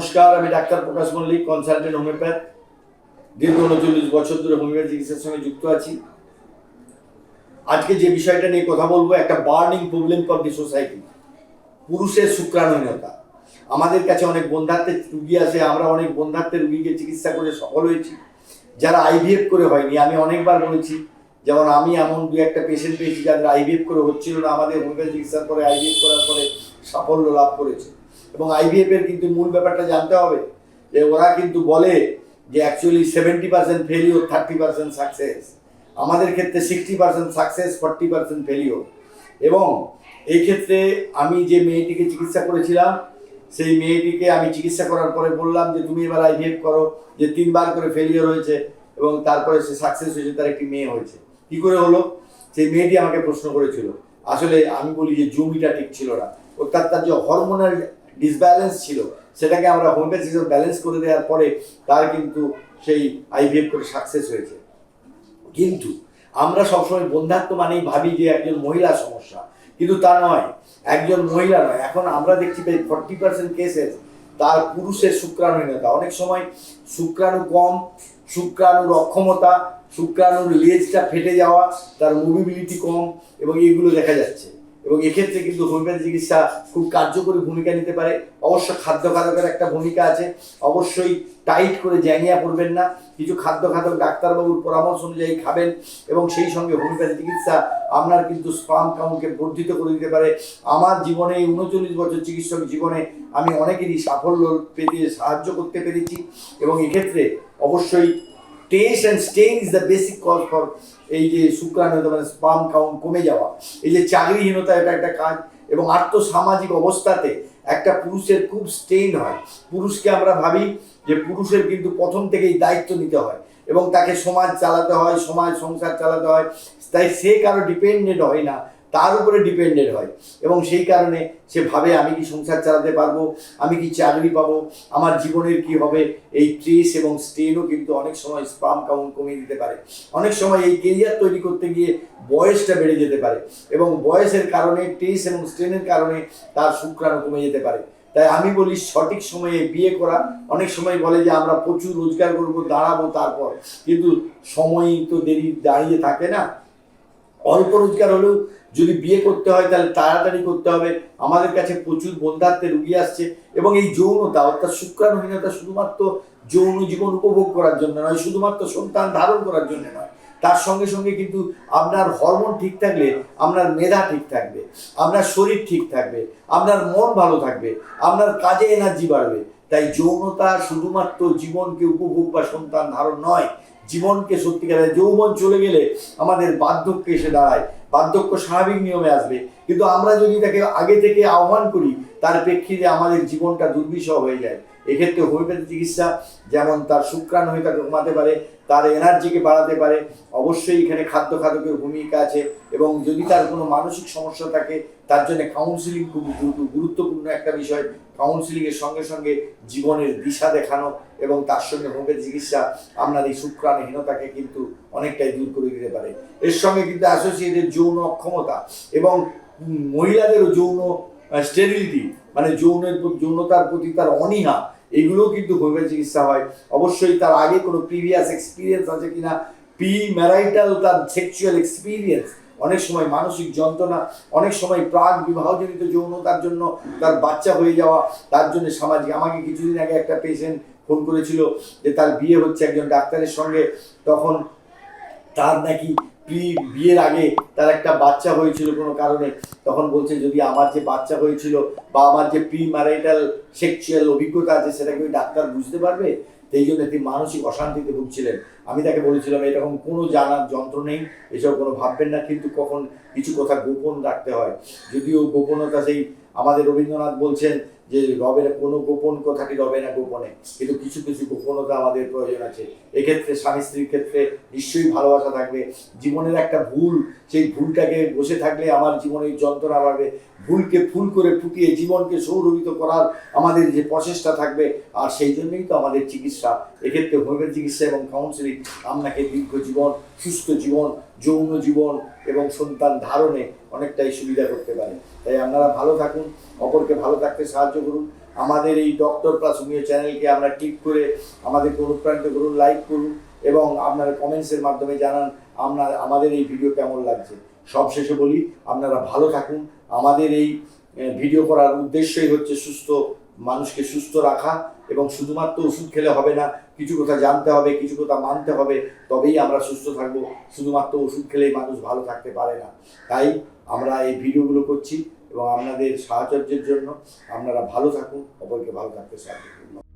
নমস্কার, আমি doctor Prakash Mallick consultant homeopath দীর্ঘ উনচল্লিশ বছর ধরে হোমিওপ্যাথি চিকিৎসার সঙ্গে যুক্ত আছি। আজকে যে বিষয়টা নিয়ে কথা বলব, একটা burning problem for the society পুরুষের শুক্রাণুহীনতা। আমাদের কাছে অনেক বন্ধাত্বের রুগী আছে, আমরা অনেক বন্ধাত্বের রুগীকে চিকিৎসা করে সফল হয়েছি। যারা আইভিএফ করে হয়নি, আমি অনেকবার বলেছি, যেমন আমি এমন দু একটা পেশেন্ট পেয়েছি যাদের আইভিএফ করে হচ্ছিল না, আমাদের হোমিওপ্যাথি চিকিৎসার পরে আইভিএফ করার পরে সাফল্য লাভ করেছে। এবং আইভিএফ এর কিন্তু মূল ব্যাপারটা জানতে হবে যে ওরা কিন্তু বলে যে actually seventy percent failure thirty percent success আমাদের ক্ষেত্রে sixty percent success forty percent failure এবং এই ক্ষেত্রে আমি যে মেয়েটিকে চিকিৎসা করেছিলাম, সেই মেয়েটিকে আমি চিকিৎসা করার পরে বললাম যে, তুমি এবার আইভিএফ করো। যে তিনবার করে ফেলিওর হয়েছে এবং তারপরে সে সাকসেস হয়েছে, তার একটি মেয়ে হয়েছে। কি করে হলো? সেই মেয়েটি আমাকে প্রশ্ন করেছিল। আসলে আমি বলি যে, জমিটা ঠিক ছিল না। অর্থাৎ তার যে হরমোনাল ডিসব্যালেন্স ছিল। সেটাকে আমরা হোমিওপ্যাথি ব্যালেন্স করে দেওয়ার পরে তার কিন্তু সেই আইভিএফ করে সাকসেস হয়েছে। কিন্তু আমরা সবসময় বন্ধাত্ম মানেই ভাবি যে একজন মহিলা সমস্যা। কিন্তু তা নয়, একজন মহিলা নয়। এখন আমরা দেখছি প্রায় ফর্টি পার্সেন্ট কেসেস তার পুরুষের শুক্রাণুহীনতা। অনেক সময় শুক্রাণু কম, শুক্রাণুর অক্ষমতা, শুক্রাণুর লেজটা ফেটে যাওয়া, তার মুভিবিলিটি কম এবং এগুলো দেখা যাচ্ছে। এবং এক্ষেত্রে কিন্তু হোমিওপ্যাথি চিকিৎসা খুব কার্যকরী ভূমিকা নিতে পারে। অবশ্য খাদ্য খাদকের একটা ভূমিকা আছে। অবশ্যই টাইট করে জ্যাঙিয়া করবেন না। কিছু খাদ্য খাদক ডাক্তারবাবুর পরামর্শ অনুযায়ী খাবেন এবং সেই সঙ্গে হোমিওপ্যাথি চিকিৎসা আপনার কিন্তু স্পাম কাউন্টকে বর্ধিত করে দিতে পারে। আমার জীবনে এই উনচল্লিশ বছর চিকিৎসক জীবনে আমি অনেকেরই সাফল্য পেতে সাহায্য করতে পেরেছি এবং এক্ষেত্রে অবশ্যই test and stain is the basic cause for এই যে শুক্রাণুতা মানে স্পাম কাউন্ট কমে যাওয়া। এই যে চাকরিহীনতা এটা একটা কাজ এবং আর্থসামাজিক অবস্থাতে একটা পুরুষের খুব স্টেইন হয়। পুরুষকে আমরা ভাবি যে পুরুষের কিন্তু প্রথম থেকেই দায়িত্ব নিতে হয় এবং তাকে সমাজ চালাতে হয়, সমাজ সংসার চালাতে হয়। তাই সে কারও ডিপেন্ডেন্ট হয় না। তার উপরে ডিপেন্ডেন্ট হয়। এবং সেই কারণে সে ভাবে, আমি কি সংসার চালাতে পারব? আমি কি চাকরি পাবো? আমার জীবনের কি হবে? এই ট্রেস এবং স্টেনও কিন্তু অনেক সময় স্পাম কাউন্ট কমিয়ে দিতে পারে। অনেক সময় এই কেরিয়ার তৈরি করতে গিয়ে বয়সটা বেড়ে যেতে পারে এবং বয়সের কারণে ট্রেস এবং স্ট্রেনের কারণে তার শুক্রাণু কমে যেতে পারে। তাই আমি বলি, সঠিক সময়ে বিয়ে করা, অনেক সময় বলে যে, আমরা প্রচুর রোজগার করব, দাঁড়াবো তারপর। কিন্তু সময় তো দেরি, দাঁড়িয়ে থাকে না। অল্প রোজগার হলেও যদি বিয়ে করতে হয় তাহলে তাড়াতাড়ি করতে হবে। আমাদের কাছে প্রচুর বন্ধাত্বে রুগী আসছে এবং এই যৌনতা, অর্থাৎ শুক্রাণুহীনতা শুধুমাত্র যৌন জীবন উপভোগ করার জন্য নয়, শুধুমাত্র সন্তান ধারণ করার জন্য নয়। তার সঙ্গে সঙ্গে কিন্তু আপনার হরমোন ঠিক থাকলে, আপনার মেধা ঠিক থাকবে, আপনার শরীর ঠিক থাকবে, আপনার মন ভালো থাকবে, আপনার কাজে এনার্জি বাড়বে। তাই যৌনতা শুধুমাত্র জীবনকে উপভোগ বা সন্তান ধারণ নয় জীবনকে সত্যিকারের যৌবন চলে গেলে আমাদের বার্ধক্য এসে দাঁড়ায়। বার্ধক্য স্বাভাবিক নিয়মে আসবে। কিন্তু আমরা যদি তাকে আগে থেকে আহ্বান করি, তার প্রেক্ষিতে আমাদের জীবনটা দুর্বিষহ হয়ে যায়। এক্ষেত্রে হোমিওপ্যাথি চিকিৎসা, যেমন তার শুক্রাণ হয়ে তাকে কমাতে পারে তার এনার্জিকে বাড়াতে পারে, অবশ্যই এখানে খাদ্য খাদকের ভূমিকা আছে এবং যদি তার কোনো মানসিক সমস্যা থাকে, তার জন্য কাউন্সিলিং খুব গুরু- গুরুত্বপূর্ণ একটা বিষয়। কাউন্সিলিংয়ের সঙ্গে সঙ্গে জীবনের দিশা দেখানো এবং তার সঙ্গে হোমিওপ্যাথি চিকিৎসা আপনার এই শুক্রাণুহীনতাকে কিন্তু অনেকটাই দূর করে দিতে পারে। এর সঙ্গে কিন্তু অ্যাসোসিয়েটেড যৌন অক্ষমতা এবং মহিলাদেরও যৌন স্টেরিলিটি মানে যৌনের যৌনতার প্রতি তার অনীহা এগুলোও কিন্তু হোমিওপ্যাথি চিকিৎসা হয়। অবশ্যই তার আগে কোনো প্রিভিয়াস এক্সপিরিয়েন্স আছে কিনা প্রি ম্যারাইটাল তার সেক্সুয়াল এক্সপিরিয়েন্স। অনেক সময় মানসিক যন্ত্রণা, অনেক সময় প্রাক বিবাহজনিত যৌনতার জন্য তার বাচ্চা হয়ে যাওয়া, তার জন্য সামাজিক, আমাকে কিছুদিন আগে একটা পেশেন্ট ফোন করেছিল যে তার বিয়ে হচ্ছে একজন ডাক্তারের সঙ্গে। তখন তার নাকি প্রি বিয়ের আগে তার একটা বাচ্চা হয়েছিল কোনো কারণে, তখন বলছে যদি আমার যে বাচ্চা হয়েছিল বা আমার যে প্রি ম্যারাইটাল সেক্সুয়াল অভিজ্ঞতা আছে সেটাকে ওই ডাক্তার বুঝতে পারবে? সেই জন্য তিনি মানসিক অশান্তিতে ভুগছিলেন। আমি তাকে বলেছিলাম, এরকম কোনো জানার যন্ত্র নেই, এসব কোনো ভাববেন না, কিন্তু কখন কিছু কথা গোপন রাখতে হয়। যদিও গোপনতা সেই আমাদের রবীন্দ্রনাথ বলছেন যে রবে কোনো গোপন কথাটি রবে না গোপনে? কিন্তু কিছু কিছু গোপনতা আমাদের প্রয়োজন আছে। এক্ষেত্রে, স্বামী স্ত্রীর ক্ষেত্রে নিশ্চয়ই ভালোবাসা থাকবে। জীবনের একটা ভুল, সেই ভুলটাকে বসে থাকলে আমার জীবনের যন্ত্রণা বাড়বে। ভুলকে ফুল করে ফুটিয়ে জীবনকে সৌরভিত করার আমাদের যে প্রচেষ্টা থাকবে, আর সেই জন্যই তো আমাদের চিকিৎসা। এক্ষেত্রে হোমিওপ্যাথি চিকিৎসা এবং কাউন্সিলিং আপনাকে দীর্ঘ জীবন, সুস্থ জীবন, যৌন জীবন এবং সন্তান ধারণে অনেকটাই সুবিধা করতে পারে। তাই আপনারা ভালো থাকুন, অপরকে ভালো থাকতে সাহায্য করুন। আমাদের এই ডক্টর প্লাস হোমিও চ্যানেলকে আমরা ক্লিক করে আমাদেরকে অনুপ্রাণিত করুন লাইক করুন এবং আপনারা কমেন্টসের মাধ্যমে জানান আপনার আমাদের এই ভিডিও কেমন লাগছে? সবশেষে বলি, আপনারা ভালো থাকুন। আমাদের এই ভিডিও করার উদ্দেশ্যই হচ্ছে সুস্থ মানুষকে সুস্থ রাখা এবং শুধুমাত্র ওষুধ খেলে হবে না, কিছু কথা জানতে হবে, কিছু কথা মানতে হবে, তবেই আমরা সুস্থ থাকব। শুধুমাত্র ওষুধ খেলেই মানুষ ভালো থাকতে পারে না। তাই আমরা এই ভিডিওগুলো করছি এবং আপনাদের সাহচর্যের জন্য আপনারা ভালো থাকুন, অপরকে ভালো থাকতে সাহায্য করুন।